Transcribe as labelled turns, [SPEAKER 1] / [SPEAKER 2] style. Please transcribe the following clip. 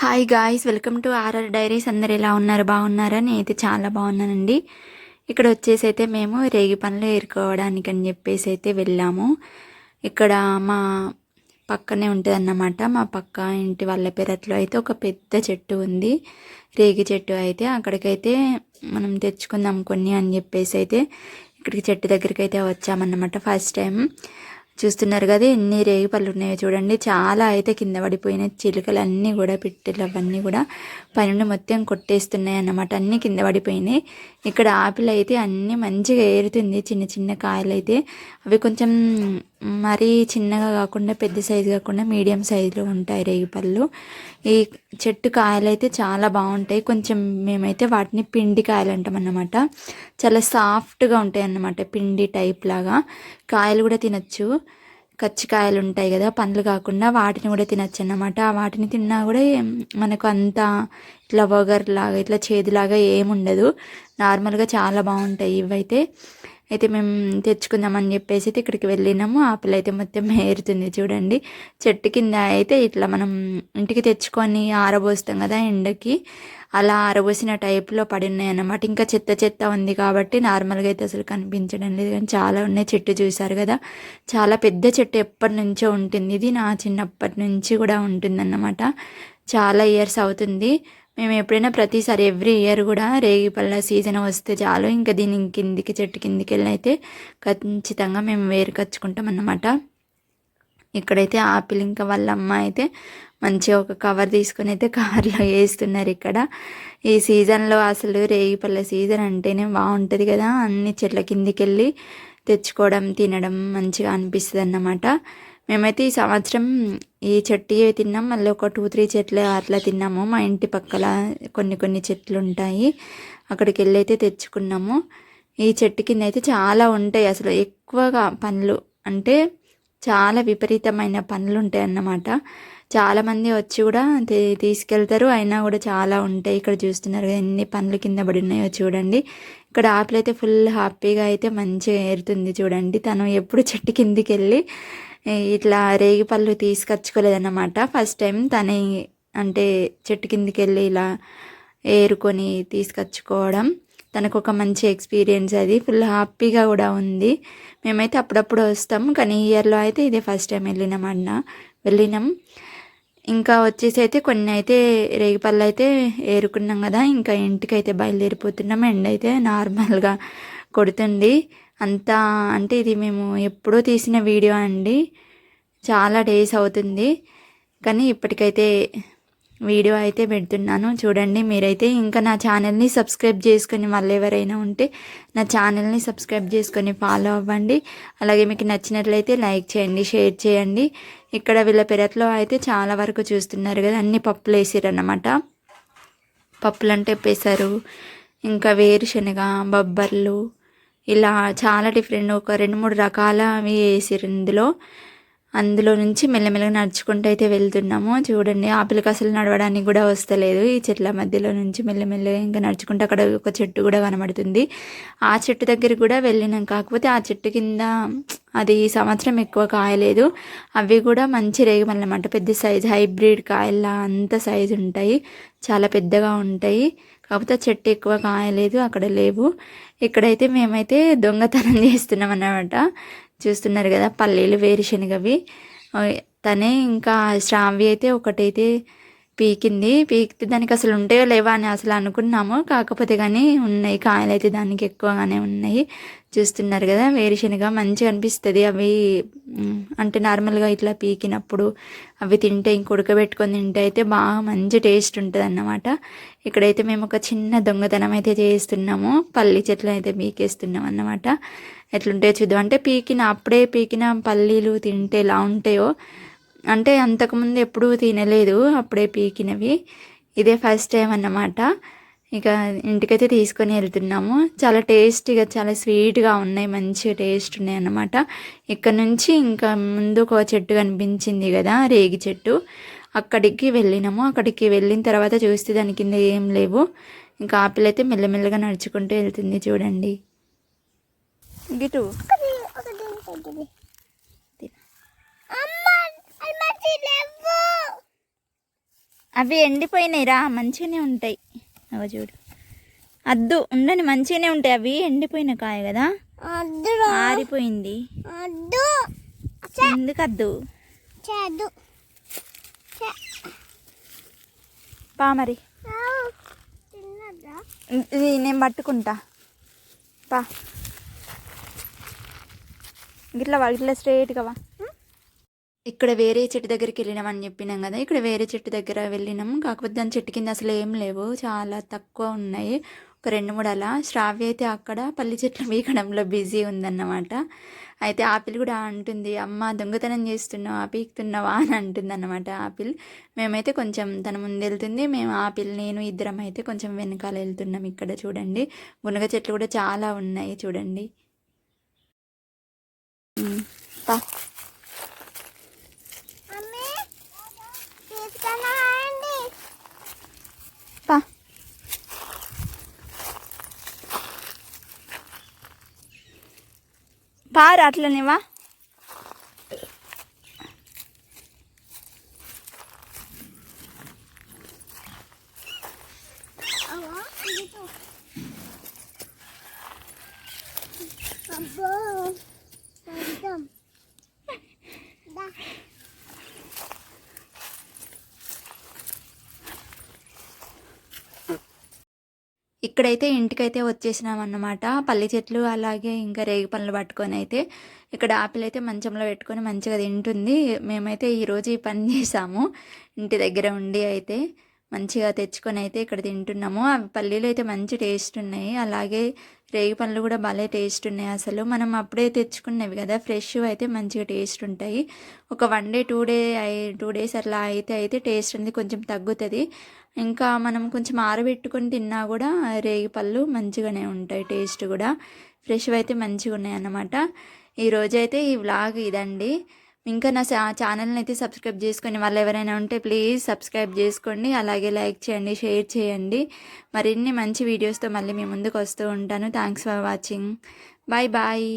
[SPEAKER 1] Hi guys welcome to RR diaries అందరు ఎలా ఉన్నారు? బాగున్నారా? నేనైతే చాలా బాగున్నానండి. ఇక్కడ వచ్చేసి అయితే మేము రేగి పనులు ఏరుకోవడానికి అని చెప్పేసి అయితే వెళ్ళాము. ఇక్కడ మా పక్కనే ఉంటుంది అన్నమాట మా పక్క ఇంటి వాళ్ళ పెరట్లో అయితే ఒక పెద్ద చెట్టు ఉంది. రేగి చెట్టు అయితే అక్కడికైతే మనం తెచ్చుకుందాం కొన్ని అని చెప్పేసి అయితే ఇక్కడికి చెట్టు దగ్గరికి అయితే వచ్చామన్నమాట ఫస్ట్ టైం. చూస్తున్నారు కదా ఎన్ని రేగి పళ్ళు ఉన్నాయో చూడండి. చాలా అయితే కింద పడిపోయినాయి. చిలుకలు అన్నీ కూడా పిట్టలు అవన్నీ కూడా పైన మొత్తం కొట్టేస్తున్నాయి అన్నమాట. అన్నీ కింద పడిపోయినాయి. ఇక్కడ ఆపిల్ అయితే అన్నీ మంచిగా ఏరుతుంది. చిన్న చిన్న కాయలు అయితే అవి కొంచెం మరీ చిన్నగా కాకుండా పెద్ద సైజు కాకుండా మీడియం సైజులో ఉంటాయి రేగిపళ్ళు ఈ చెట్టు కాయలు అయితే చాలా బాగుంటాయి. కొంచెం మేమైతే వాటిని పిండి కాయలు అంటాం అన్నమాట. చాలా సాఫ్ట్గా ఉంటాయి అన్నమాట పిండి టైప్ లాగా. కాయలు కూడా తినచ్చు. కచ్చికాయలు ఉంటాయి కదా పండ్లు కాకుండా వాటిని కూడా తినచ్చు అన్నమాట. వాటిని తిన్నా కూడా మనకు అంత ఇట్లా లాగా ఇట్లా చేదులాగా ఏముండదు నార్మల్గా చాలా బాగుంటాయి ఇవైతే. అయితే మేము తెచ్చుకుందామని చెప్పేసి అయితే ఇక్కడికి వెళ్ళినాము. ఆపిల్ అయితే మొత్తం ఏరుతుంది చూడండి. చెట్టు కింద అయితే ఇట్లా మనం ఇంటికి తెచ్చుకొని ఆరబోస్తాం కదా ఎండకి. అలా ఆరబోసిన టైప్లో పడి ఉన్నాయి అన్నమాట ఇంకా చెత్త చెత్త ఉంది కాబట్టి నార్మల్గా అయితే అసలు కనిపించడం లేదు కానీ చాలా ఉన్నాయి. చెట్టు చూసారు కదా. చాలా పెద్ద చెట్టు ఎప్పటి నుంచో ఉంటుంది. ఇది నా చిన్నప్పటి నుంచి కూడా ఉంటుందన్నమాట. చాలా ఇయర్స్ అవుతుంది. మేము ఎప్పుడైనా ప్రతిసారి ఎవ్రీ ఇయర్ కూడా రేగిపల్ల సీజన్ వస్తే చాలు. ఇంకా దీని కిందికి చెట్టు కిందికి వెళ్ళి అయితే ఖచ్చితంగా మేము వేరుకచ్చుకుంటాం అన్నమాట. ఇక్కడైతే ఆపిల్ ఇంకా వాళ్ళ అమ్మ అయితే మంచిగా ఒక కవర్ తీసుకొని అయితే కవర్లో వేస్తున్నారు ఇక్కడ. ఈ సీజన్లో అసలు రేగిపల్ల సీజన్ అంటేనే బాగుంటుంది కదా. అన్ని చెట్ల కిందికి వెళ్ళి తెచ్చుకోవడం తినడం మంచిగా అనిపిస్తుంది అన్నమాట మేమైతే ఈ సంవత్సరం ఈ చెట్టు తిన్నాం. మళ్ళీ ఒక టూ త్రీ చెట్లు అట్లా తిన్నాము. మా ఇంటి పక్కల కొన్ని కొన్ని చెట్లు ఉంటాయి. అక్కడికి వెళ్ళి అయితే తెచ్చుకున్నాము. ఈ చెట్టు కింద అయితే చాలా ఉంటాయి. అసలు ఎక్కువగా పండ్లు అంటే చాలా విపరీతమైన పండ్లు ఉంటాయి అన్నమాట. చాలామంది వచ్చి కూడా తీసుకెళ్తారు. అయినా కూడా చాలా ఉంటాయి. ఇక్కడ చూస్తున్నారు ఎన్ని పండ్లు కింద పడి ఉన్నాయో చూడండి. ఇక్కడ ఆపిల్ అయితే ఫుల్ హ్యాపీగా అయితే మంచిగా ఏరుతుంది చూడండి. తను ఎప్పుడు చెట్టు కిందికి వెళ్ళి ఇట్లా రేగి పళ్ళు తీసుకొచ్చుకోలేదన్నమాట. ఫస్ట్ టైం తనే అంటే చెట్టు కిందికి వెళ్ళి ఇలా ఏరుకొని తీసుకొచ్చుకోవడం. తనకు ఒక మంచి ఎక్స్పీరియన్స్ అది. ఫుల్ హ్యాపీగా కూడా ఉంది. మేమైతే అప్పుడప్పుడు వస్తాం. కానీ ఇయర్లో అయితే ఇదే ఫస్ట్ టైం వెళ్ళినామన్న వెళ్ళినాం. ఇంకా వచ్చేసి అయితే కొన్ని అయితే రేగిపళ్ళు అయితే ఏరుకున్నాం కదా. ఇంకా ఇంటికి అయితే బయలుదేరిపోతున్నాం. ఎండ్ అయితే నార్మల్గా కొడుతుంది. అంతా అంటే ఇది మేము ఎప్పుడో తీసిన వీడియో అండి. చాలా డేస్ అవుతుంది. కానీ ఇప్పటికైతే వీడియో అయితే పెడుతున్నాను. చూడండి మీరైతే ఇంకా నా ఛానల్ని సబ్స్క్రైబ్ చేసుకొని మళ్ళీ ఎవరైనా ఉంటే నా ఛానల్ని సబ్స్క్రైబ్ చేసుకొని ఫాలో అవ్వండి. అలాగే మీకు నచ్చినట్లయితే లైక్ చేయండి షేర్ చేయండి. ఇక్కడ వీళ్ళ పెరట్లో అయితే చాలా వరకు చూస్తున్నారు కదా అన్ని పప్పులు వేసారన్నమాట. పప్పులు అంటే పెసరు ఇంకా వేరుశనగ బొబ్బర్లు ఇలా చాలా డిఫరెంట్ ఒక రెండు మూడు రకాల అవి వేసారు ఇందులో. అందులో నుంచి మెల్లమెల్లగా నడుచుకుంటూ అయితే వెళ్తున్నాము. చూడండి ఆపిల్కి అసలు నడవడానికి కూడా వస్తలేదు. ఈ చెట్ల మధ్యలో నుంచి మెల్లమెల్లగా ఇంకా నడుచుకుంటూ అక్కడ ఒక చెట్టు కూడా కనబడుతుంది. ఆ చెట్టు దగ్గర కూడా వెళ్ళినాం. కాకపోతే ఆ చెట్టు కింద అది ఈ సంవత్సరం ఎక్కువ కాయలేదు. అవి కూడా మంచి రేగమన్నమాట పెద్ద సైజు హైబ్రిడ్ కాయల అంత సైజు ఉంటాయి. చాలా పెద్దగా ఉంటాయి. కాకపోతే చెట్టు ఎక్కువ కాయలేదు అక్కడ లేవు. ఇక్కడైతే మేమైతే దొంగతనం చేస్తున్నాం అన్నమాట. చూస్తున్నారు కదా పల్లీలు వేరుశనగవి తనే ఇంకా శ్రావ్య అయితే ఒకటైతే పీకింది. పీకితే దానికి అసలు ఉంటాయో లేవా అని అసలు అనుకున్నాము. కాకపోతే కానీ ఉన్నాయి కాయలు అయితే దానికి ఎక్కువగానే ఉన్నాయి. చూస్తున్నారు కదా వేరుశనగ మంచిగా అనిపిస్తుంది. అవి అంటే నార్మల్గా ఇట్లా పీకినప్పుడు అవి తింటే ఇంక ఉడకబెట్టుకొని తింటే అయితే బాగా మంచి టేస్ట్ ఉంటుంది అన్నమాట ఇక్కడైతే మేము ఒక చిన్న దొంగతనం అయితే చేస్తున్నాము. పల్లి చెట్లు అయితే పీకేస్తున్నాం అన్నమాట. ఎట్లుంటాయో చూద్దాం. అంటే పీకిన అప్పుడే పీకిన పల్లీలు తింటే ఎలా ఉంటాయో అంటే అంతకుముందు ఎప్పుడూ తినలేదు అప్పుడే పీకినవి. ఇదే ఫస్ట్ టైం అన్నమాట. ఇక ఇంటికైతే తీసుకొని వెళ్తున్నాము. చాలా టేస్టీగా చాలా స్వీట్గా ఉన్నాయి. మంచిగా టేస్ట్ ఉన్నాయి అన్నమాట ఇక్కడ నుంచి ఇంకా ముందు ఒక చెట్టు కనిపించింది కదా రేగి చెట్టు. అక్కడికి వెళ్ళినాము. అక్కడికి వెళ్ళిన తర్వాత చూస్తే దాని కింద ఏం లేవు. ఇంకా ఆపిల్ అయితే మెల్లమెల్లగా నడుచుకుంటూ వెళ్తుంది చూడండి. గిటు అవి ఎండిపోయినాయి రా మంచిగానే ఉంటాయి. అవ చూడు. అద్దు ఉండని మంచిగానే ఉంటాయి. అవి ఎండిపోయిన కాయ కదా? ఆరిపోయింది. ఎందుకు అద్దు?
[SPEAKER 2] చదు
[SPEAKER 1] పా మరి.
[SPEAKER 2] తిన్నదా
[SPEAKER 1] ఇది నేను పట్టుకుంటా. పా. గిట్లా వా ఇట్లా స్ట్రైట్గా వా ఇక్కడ వేరే చెట్టు దగ్గరికి వెళ్ళినామని చెప్పినాం కదా ఇక్కడ వేరే చెట్టు దగ్గర వెళ్ళినాం కాకపోతే దాని చెట్టు కింద అసలు ఏం లేవు చాలా తక్కువ ఉన్నాయి. ఒక రెండు మూడు అలా. శ్రావ్య అయితే అక్కడ పల్లి చెట్లు పీకడంలో బిజీ ఉందన్నమాట. అయితే ఆపిల్ కూడా అంటుంది అమ్మ దొంగతనం చేస్తున్నావా పీకుతున్నావా అని అంటుంది అన్నమాట ఆపిల్. మేమైతే కొంచెం తన ముందు వెళ్తుంది. మేము ఆపిల్ నేను ఇద్దరం అయితే కొంచెం వెనకాల వెళ్తున్నాం ఇక్కడ చూడండి. మునగ చెట్లు కూడా చాలా ఉన్నాయి చూడండి.
[SPEAKER 2] రావట్లేనివా
[SPEAKER 1] ఇక్కడైతే ఇంటికైతే వచ్చేసినాం అన్నమాట పల్లి చెట్లు అలాగే ఇంకా రేగి పనులు పట్టుకొని అయితే ఇక్కడ ఆపిల్ అయితే మంచంలో పెట్టుకొని మంచిగా తింటుంది. మేమైతే ఈరోజు ఈ పని చేసాము. ఇంటి దగ్గర ఉండి అయితే మంచిగా తెచ్చుకొని అయితే ఇక్కడ తింటున్నాము. అవి పల్లీలు అయితే మంచి టేస్ట్ ఉన్నాయి. అలాగే రేగి పళ్ళు కూడా భలే టేస్ట్ ఉన్నాయి అసలు. మనం అప్పుడే తెచ్చుకున్నవి కదా ఫ్రెష్ అయితే మంచిగా టేస్ట్ ఉంటాయి. ఒక one day two day two days అట్లా అయితే అయితే టేస్ట్ అనేది కొంచెం తగ్గుతుంది. ఇంకా మనం కొంచెం ఆరబెట్టుకొని తిన్నా కూడా రేగి పళ్ళు మంచిగానే ఉంటాయి టేస్ట్ కూడా. ఫ్రెష్ అయితే మంచిగా ఉన్నాయి అన్నమాట ఈరోజైతే ఈ వ్లాగ్ ఇదండి. ఇంకా నా ఛానల్ని అయితే సబ్స్క్రైబ్ చేసుకొని వాళ్ళు ఎవరైనా ఉంటే ప్లీజ్ సబ్స్క్రైబ్ చేసుకోండి. అలాగే లైక్ చేయండి షేర్ చేయండి. మరిన్ని మంచి వీడియోస్తో మళ్ళీ మీ ముందుకు వస్తూ ఉంటాను. Thanks for watching. Bye bye.